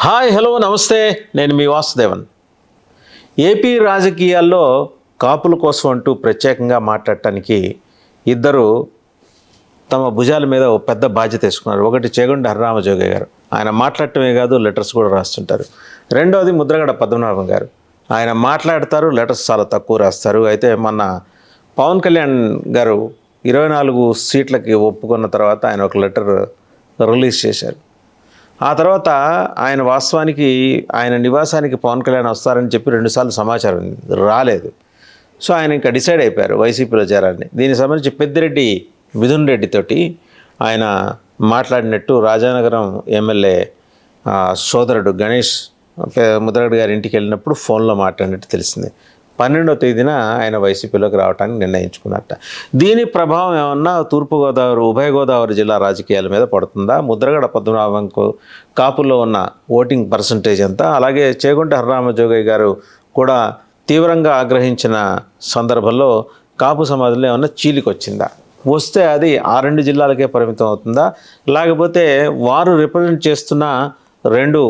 Hi hello నమస్తే. నేను మీ Vasudevan. AP రాజకీయాల్లో కాపుల కోసం అంటూ ప్రత్యేకంగా మాట్లాడటానికి ఇద్దరు తమ భుజాల మీద ఒక పెద్ద బాధ్యత తీసుకున్నారు ఒకటి చేగొండ హరిరామజోగి గారు. ఆయన మాట్లాడటమే కాదు లెటర్స్ కూడా రాస్తుంటారు. రెండోది ముద్రగడ పద్మనాభం గారు. ఆయన మాట్లాడతారు లెటర్స్ చాలా తక్కువ రాస్తారు. అయితే మొన్న పవన్ కళ్యాణ్ గారు ఇరవై నాలుగు సీట్లకి ఒప్పుకున్న తర్వాత ఆయన ఒక లెటర్ రిలీజ్ చేశారు. ఆ తర్వాత ఆయన వాస్తవానికి ఆయన నివాసానికి పవన్ కళ్యాణ్ వస్తారని చెప్పి రెండుసార్లు సమాచారం రాలేదు. సో ఆయన ఇంకా డిసైడ్ అయిపోయారు వైసీపీలో చేరాలని దీనికి సంబంధించి పెద్దిరెడ్డి మిథున్ రెడ్డితోటి ఆయన మాట్లాడినట్టు రాజానగరం ఎమ్మెల్యే సోదరుడు గణేష్ ముద్రగడ్ గారి ఇంటికి వెళ్ళినప్పుడు ఫోన్లో మాట్లాడినట్టు తెలిసింది. పన్నెండవ తేదీన ఆయన వైసీపీలోకి రావడానికి నిర్ణయించుకున్నట్ట. దీని ప్రభావం ఏమన్నా తూర్పుగోదావరి ఉభయ గోదావరి జిల్లా రాజకీయాల మీద పడుతుందా? ముద్రగడ పద్మనాభంకు కాపుల్లో ఉన్న ఓటింగ్ పర్సంటేజ్ ఎంత? అలాగే చేగుంట హరిరామజోగయ్య గారు కూడా తీవ్రంగా ఆగ్రహించిన సందర్భంలో కాపు సమాజంలో ఏమన్నా చీలికొచ్చిందా? వస్తే అది ఆ రెండు జిల్లాలకే పరిమితం అవుతుందా? లేకపోతే వారు రిప్రజెంట్ చేస్తున్న రెండు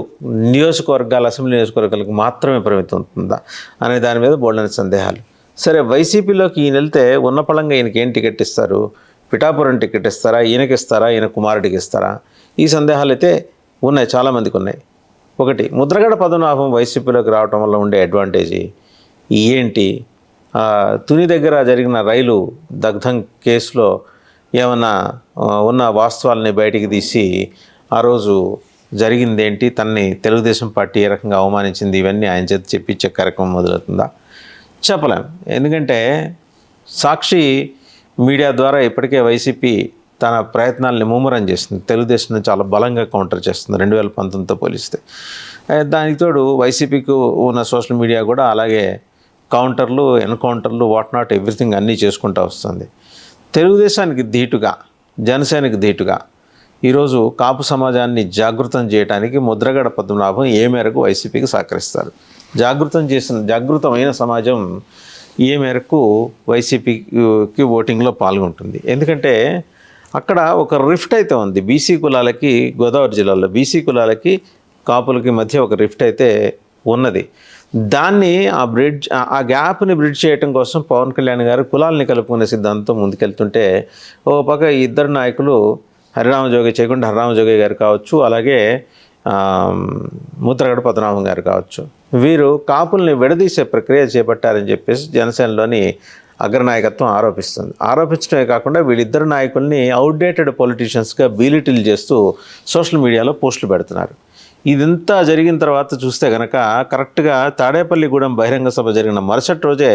నియోజకవర్గాల అసెంబ్లీ నియోజకవర్గాలకు మాత్రమే పరిమితం అవుతుందా అనే దాని మీద బోల్డని సందేహాలు. సరే వైసీపీలోకి ఈయన వెళ్తే ఉన్న పళంగా ఈయనకి ఏం టికెట్ ఇస్తారు? పిఠాపురం టికెట్ ఇస్తారా? ఈయనకి ఇస్తారా? ఈయన కుమారుడికి ఇస్తారా? ఈ సందేహాలు అయితే ఉన్నాయి చాలామందికి ఉన్నాయి. ఒకటి ముద్రగడ పద్మనాభం వైసీపీలోకి రావటం వల్ల ఉండే అడ్వాంటేజీ ఏంటి? తుని దగ్గర జరిగిన రైలు దగ్ధం కేసులో ఏమన్నా ఉన్న వాస్తవాలని బయటికి తీసి ఆ రోజు జరిగిందేంటి? తనని తెలుగుదేశం పార్టీ ఏ రకంగా అవమానించింది? ఇవన్నీ ఆయన చేత చెప్పించే కార్యక్రమం మొదలవుతుందా? చెప్పలేం. ఎందుకంటే సాక్షి మీడియా ద్వారా ఇప్పటికే వైసీపీ తన ప్రయత్నాల్ని ముమ్మరం చేస్తుంది తెలుగుదేశం చాలా బలంగా కౌంటర్ చేస్తుంది రెండు వేల పంతొమ్మిదితో పోలిస్తే. దానికి తోడు వైసీపీకి ఉన్న సోషల్ మీడియా కూడా అలాగే కౌంటర్లు ఎన్కౌంటర్లు వాట్ నాట్ ఎవ్రీథింగ్ అన్నీ చేసుకుంటూ వస్తుంది. తెలుగుదేశానికి ధీటుగా జనసేనకి ధీటుగా ఈరోజు కాపు సమాజాన్ని జాగృతం చేయడానికి ముద్రగడ పద్మనాభం ఏ మేరకు వైసీపీకి సహకరిస్తారు? జాగృతం చేసిన జాగృతమైన సమాజం ఏ మేరకు వైసీపీకి ఓటింగ్లో పాల్గొంటుంది? ఎందుకంటే అక్కడ ఒక రిఫ్ట్ అయితే ఉంది. బీసీ కులాలకి గోదావరి జిల్లాలో బీసీ కులాలకి కాపులకి మధ్య ఒక రిఫ్ట్ అయితే ఉన్నది. దాన్ని ఆ బ్రిడ్జ్ ఆ- గ్యాప్ని బ్రిడ్జ్ చేయడం కోసం పవన్ కళ్యాణ్ గారు కులాలని కలుపుకునే సిద్ధాంతం ముందుకెళ్తుంటే ఓ పక్క ఇద్దరు నాయకులు హరిరామజోగి చేయకుండా హరిరామజోగి గారు కావచ్చు అలాగే ముద్రగడ పద్మనాభం గారు కావచ్చు. వీరు కాపుల్ని విడదీసే ప్రక్రియ చేపట్టారని చెప్పేసి జనసేనలోని అగ్రనాయకత్వం ఆరోపిస్తుంది. ఆరోపించడమే కాకుండా వీళ్ళిద్దరు నాయకుల్ని అవుట్డేటెడ్ పొలిటీషియన్స్గా బీలిటిల్ చేస్తూ సోషల్ మీడియాలో పోస్టులు పెడుతున్నారు. ఇదంతా జరిగిన తర్వాత చూస్తే కనుక కరెక్ట్గా తాడేపల్లిగూడెం బహిరంగ సభ జరిగిన మరుసటి రోజే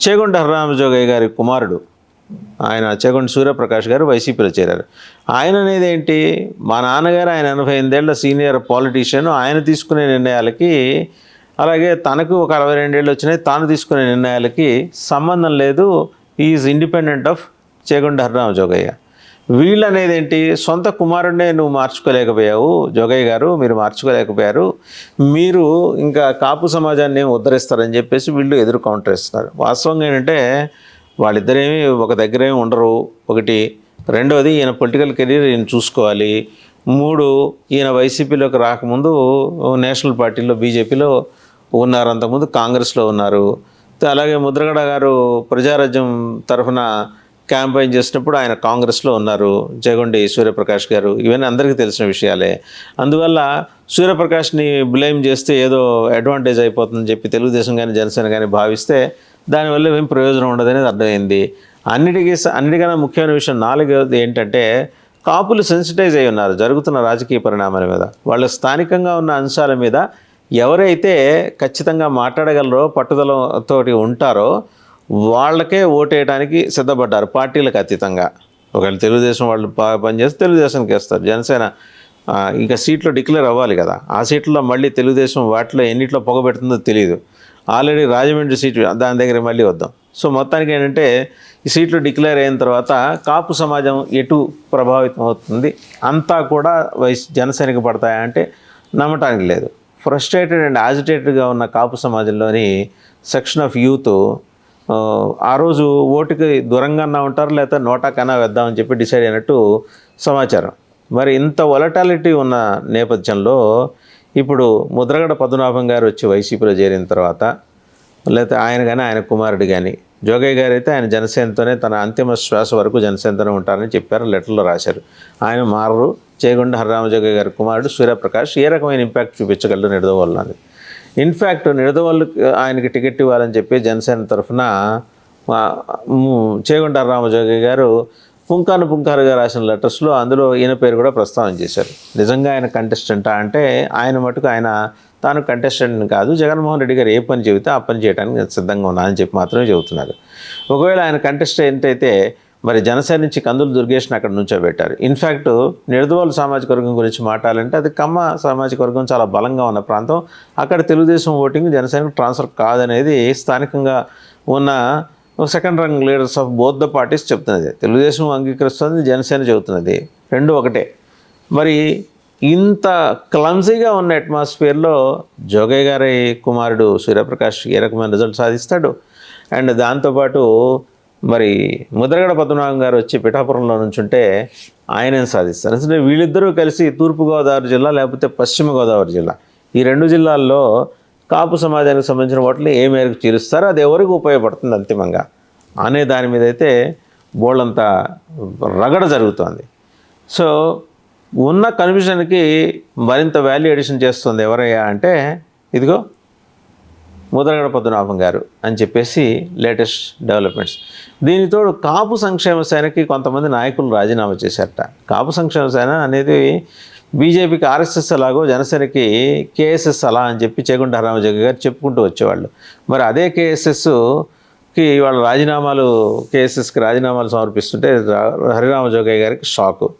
చేగొండ హరిరామజోగయ్య గారి కుమారుడు ఆయన అచ్చగొండ సూర్యప్రకాష్ గారు వైసీపీలో చేరారు. ఆయన అనేది ఏంటి? మా నాన్నగారు ఆయన ఎనభై ఎనిమిదేళ్ళ సీనియర్ పాలిటీషియన్ ఆయన తీసుకునే నిర్ణయాలకి అలాగే తనకు ఒక అరవై రెండేళ్ళు వచ్చినాయి తాను తీసుకునే నిర్ణయాలకి సంబంధం లేదు. Is independent of Chegonda Harirama Jogaiah. వీళ్ళు అనేది ఏంటి? సొంత కుమారుడినే నువ్వు మార్చుకోలేకపోయావు. జోగయ్య గారు మీరు మార్చుకోలేకపోయారు. మీరు ఇంకా కాపు సమాజాన్ని ఉద్ధరిస్తారని చెప్పేసి వీళ్ళు ఎదురు కౌంటర్ ఇస్తున్నారు వాస్తవంగా ఏంటంటే వాళ్ళిద్దరేమి ఒక దగ్గరేమి ఉండరు. ఒకటి రెండవది ఈయన పొలిటికల్ కెరీర్ ఈయన చూసుకోవాలి. మూడు ఈయన వైసీపీలోకి రాకముందు నేషనల్ పార్టీలో బీజేపీలో ఉన్నారు. అంతకుముందు కాంగ్రెస్లో ఉన్నారు. అలాగే ముద్రగడ గారు ప్రజారాజ్యం తరఫున క్యాంపెయిన్ చేసినప్పుడు ఆయన కాంగ్రెస్లో ఉన్నారు. జగొండి సూర్యప్రకాష్ గారు ఇవన్నీ అందరికీ తెలిసిన విషయాలే. అందువల్ల సూర్యప్రకాష్ని బ్లేమ్ చేస్తే ఏదో అడ్వాంటేజ్ అయిపోతుందని చెప్పి తెలుగుదేశం కానీ జనసేన కానీ భావిస్తే దానివల్ల ఏం ప్రయోజనం ఉండదనేది అర్థమైంది. అన్నిటికీ స- అన్నిటికన్నా ముఖ్యమైన విషయం నాలుగవది ఏంటంటే కాపులు సెన్సిటైజ్ అయి ఉన్నారు జరుగుతున్న రాజకీయ పరిణామాల మీద. వాళ్ళ స్థానికంగా ఉన్న అంశాల మీద ఎవరైతే ఖచ్చితంగా మాట్లాడగలరో పట్టుదలతోటి ఉంటారో వాళ్ళకే ఓటేయడానికి సిద్ధపడ్డారు పార్టీలకు అతీతంగా. ఒకవేళ తెలుగుదేశం వాళ్ళు బాగా పనిచేస్తే తెలుగుదేశానికి వేస్తారు. జనసేన ఇంకా సీట్లు డిక్లేర్ అవ్వాలి కదా. ఆ సీట్లో మళ్ళీ తెలుగుదేశం వాటిలో ఎన్నిట్లో పొగబెడుతుందో తెలియదు ఆల్రెడీ రాజమండ్రి సీటు దాని దగ్గర మళ్ళీ వద్దాం. సో మొత్తానికి ఏంటంటే ఈ సీట్లు డిక్లేర్ అయిన తర్వాత కాపు సమాజం ఎటు ప్రభావితం అవుతుంది అంతా కూడా వైస్ జనసేనకి పడతాయా అంటే నమ్మటానికి లేదు. ఫ్రస్ట్రేటెడ్ అండ్ యాజిటేటెడ్గా ఉన్న కాపు సమాజంలోని సెక్షన్ ఆఫ్ యూత్ ఆ, రోజు ఓటుకి దూరంగా ఉంటారు లేకపోతే నోటా వేద్దామని చెప్పి డిసైడ్ అయినట్టు సమాచారం. మరి ఇంత వొలటాలిటీ ఉన్న నేపథ్యంలో ఇప్పుడు ముద్రగడ పద్మనాభం గారు వచ్చి వైసీపీలో చేరిన తర్వాత లేకపోతే ఆయన కానీ ఆయన కుమారుడు కానీ జోగయ్య గారు అయితే ఆయన జనసేనతోనే తన అంతిమ శ్వాస వరకు జనసేనతోనే ఉంటారని చెప్పారు లెటర్లో రాశారు. ఆయన మారరు. చేగుండ హరిరామజోగయ్య గారి కుమారుడు సూర్యప్రకాష్ ఏ రకమైన ఇంపాక్ట్ చూపించగలరు నిడదవోళ్ళు అని ఇన్ఫ్యాక్ట్ నిడదవోళ్ళు ఆయనకి టికెట్ ఇవ్వాలని చెప్పి జనసేన తరఫున ఆ, ము- చేగుంట రామజోగి గారు పుంకాను పుంకారుగా రాసిన లెటర్స్లో అందులో ఈయన పేరు కూడా ప్రస్తావన చేశారు. నిజంగా ఆయన కంటెస్టెంటా అంటే ఆయన మటుకు ఆయన తాను కంటెస్టెంట్ కాదు జగన్మోహన్ రెడ్డి గారు ఏ పని చెబితే ఆ పని చేయడానికి సిద్ధంగా ఉన్నా అని చెప్పి మాత్రమే చెబుతున్నారు. ఒకవేళ ఆయన కంటెస్టెంట్ అయితే మరి జనసేన నుంచి కందులు దుర్గేష్ని అక్కడ నుంచోబెట్టారు ఇన్ఫ్యాక్ట్ నిడదవోలు సామాజిక వర్గం గురించి మాట్లాడాలంటే అది కమ్మ సామాజిక వర్గం చాలా బలంగా ఉన్న ప్రాంతం. అక్కడ తెలుగుదేశం ఓటింగ్ జనసేనకు ట్రాన్స్ఫర్ కాదనేది స్థానికంగా ఉన్న second rung leaders of both the parties చెప్తున్నది. తెలుగుదేశం అంగీకరిస్తుంది జనసేన చెబుతున్నది. రెండు ఒకటే. మరి ఇంత క్లమ్జీగా ఉన్న అట్మాస్ఫియర్లో జోగయ్య గారి కుమారుడు సూర్యప్రకాష్ ఏ రకమైన రిజల్ట్ సాధిస్తాడు? అండ్ దాంతోపాటు మరి ముద్రగడ పద్మనాభం గారు వచ్చి పిఠాపురంలో నుంచుంటే ఆయనే సాధిస్తారు? అసలు వీళ్ళిద్దరూ కలిసి తూర్పుగోదావరి జిల్లా లేకపోతే పశ్చిమ గోదావరి జిల్లా. ఈ రెండు జిల్లాల్లో కాపు సమాజానికి సంబంధించిన వాటిని ఏ మేరకు చీరుస్తారో అది ఎవరికి ఉపయోగపడుతుంది అంతిమంగా? అనే దాని మీద అయితే బోళ్ళంత రగడ జరుగుతోంది. సో ఉన్న కన్ఫ్యూజన్కి మరింత వాల్యూ ఎడిషన్ చేస్తుంది ఎవరయ్యా అంటే ఇదిగో ముద్రగడ పద్మనాభం గారు అని చెప్పేసి లేటెస్ట్ డెవలప్మెంట్స్ దీనితో కాపు సంక్షేమ సేనకి కొంతమంది నాయకులు రాజీనామా చేశారట. కాపు సంక్షేమ సేన అనేది బీజేపీకి ఆర్ఎస్ఎస్ అలాగో జనసేనకి కేఎస్ఎస్ అలా అని చెప్పి చేగుంట హరామజగ గారు చెప్పుకుంటూ వచ్చేవాళ్ళు. మరి అదే కేఎస్ఎస్కి వాళ్ళ రాజీనామాలు కేఎస్ఎస్కి రాజీనామాలు సమర్పిస్తుంటే రా- హరిరామజోగయ్య గారికి షాకు.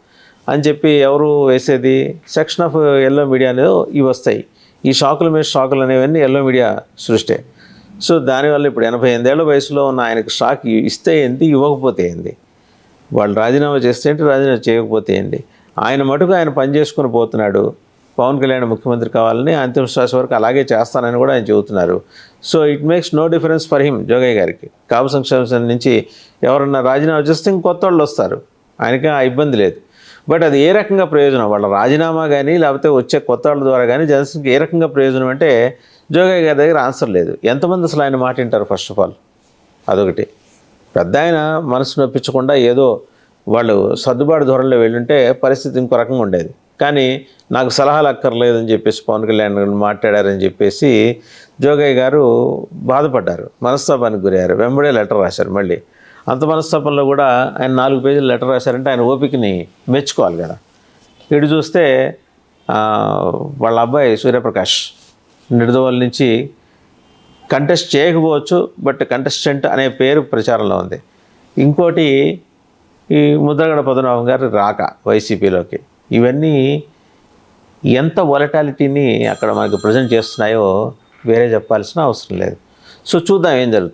అని చెప్పి ఎవరు వేసేది? సెక్షన్ ఆఫ్ ఎల్లో మీడియాలో ఇవి వస్తాయి. ఈ షాకుల మీద షాకులు అనేవన్నీ ఎల్లో మీడియా సృష్టి. సో దానివల్ల ఇప్పుడు ఎనభై ఎనిమిదేళ్ళ వయసులో ఉన్న ఆయనకు షాక్ ఇస్తే ఏంటి ఇవ్వకపోతే ఏంది? వాళ్ళు రాజీనామా చేస్తే ఏంటి? రాజీనామా చేయకపోతే ఏంటి ఆయన మటుకు ఆయన పని చేసుకుని పోతున్నాడు. పవన్ కళ్యాణ్ ముఖ్యమంత్రి కావాలని అంతిమ శ్వాస వరకు అలాగే చేస్తానని కూడా ఆయన చెబుతున్నారు. So it makes no difference for him Jogaiah గారికి. కాపు సంక్షేమ నుంచి ఎవరన్నా రాజీనామా చేస్తే ఇంకొత్త వాళ్ళు వస్తారు. ఆయనకి ఆ ఇబ్బంది లేదు. బట్ అది ఏ రకంగా ప్రయోజనం? వాళ్ళ రాజీనామా కానీ లేకపోతే వచ్చే కొత్త వాళ్ళ ద్వారా కానీ జనసేనకి ఏ రకంగా ప్రయోజనం అంటే జోగయ్య గారి దగ్గర ఆన్సర్ లేదు. ఎంతమంది అసలు ఆయన మాట వింటారు ఫస్ట్ ఆఫ్ ఆల్ అదొకటి. పెద్ద ఆయన మనసు నొప్పించకుండా ఏదో వాళ్ళు సర్దుబాటు ధోరణిలో వెళ్ళుంటే పరిస్థితి ఇంకో రకంగా ఉండేది. కానీ నాకు సలహాలు అక్కర్లేదని చెప్పేసి పవన్ కళ్యాణ్ గారు మాట్లాడారని చెప్పేసి జోగయ్య గారు బాధపడ్డారు. మనస్తాపానికి గురయ్యారు. వెంబడే లెటర్ రాశారు మళ్ళీ. అంత మనస్తాపంలో కూడా ఆయన నాలుగు పేజీలు లెటర్ రాశారంటే ఆయన ఓపికని మెచ్చుకోవాలి కదా. ఇటు చూస్తే వాళ్ళ అబ్బాయి సూర్యప్రకాష్ నిడదవోలు నుంచి కంటెస్ట్ చేయకపోవచ్చు బట్ కంటెస్టెంట్ అనే పేరు ప్రచారంలో ఉంది. ఇంకోటి ఈ ముద్రగడ పద్మనాభం గారు రాక వైసీపీలోకి. ఇవన్నీ ఎంత వొలటాలిటీని అక్కడ మనకు ప్రజెంట్ చేస్తున్నాయో వేరే చెప్పాల్సిన అవసరం లేదు. సో చూద్దాం ఏం జరుగుతుంది.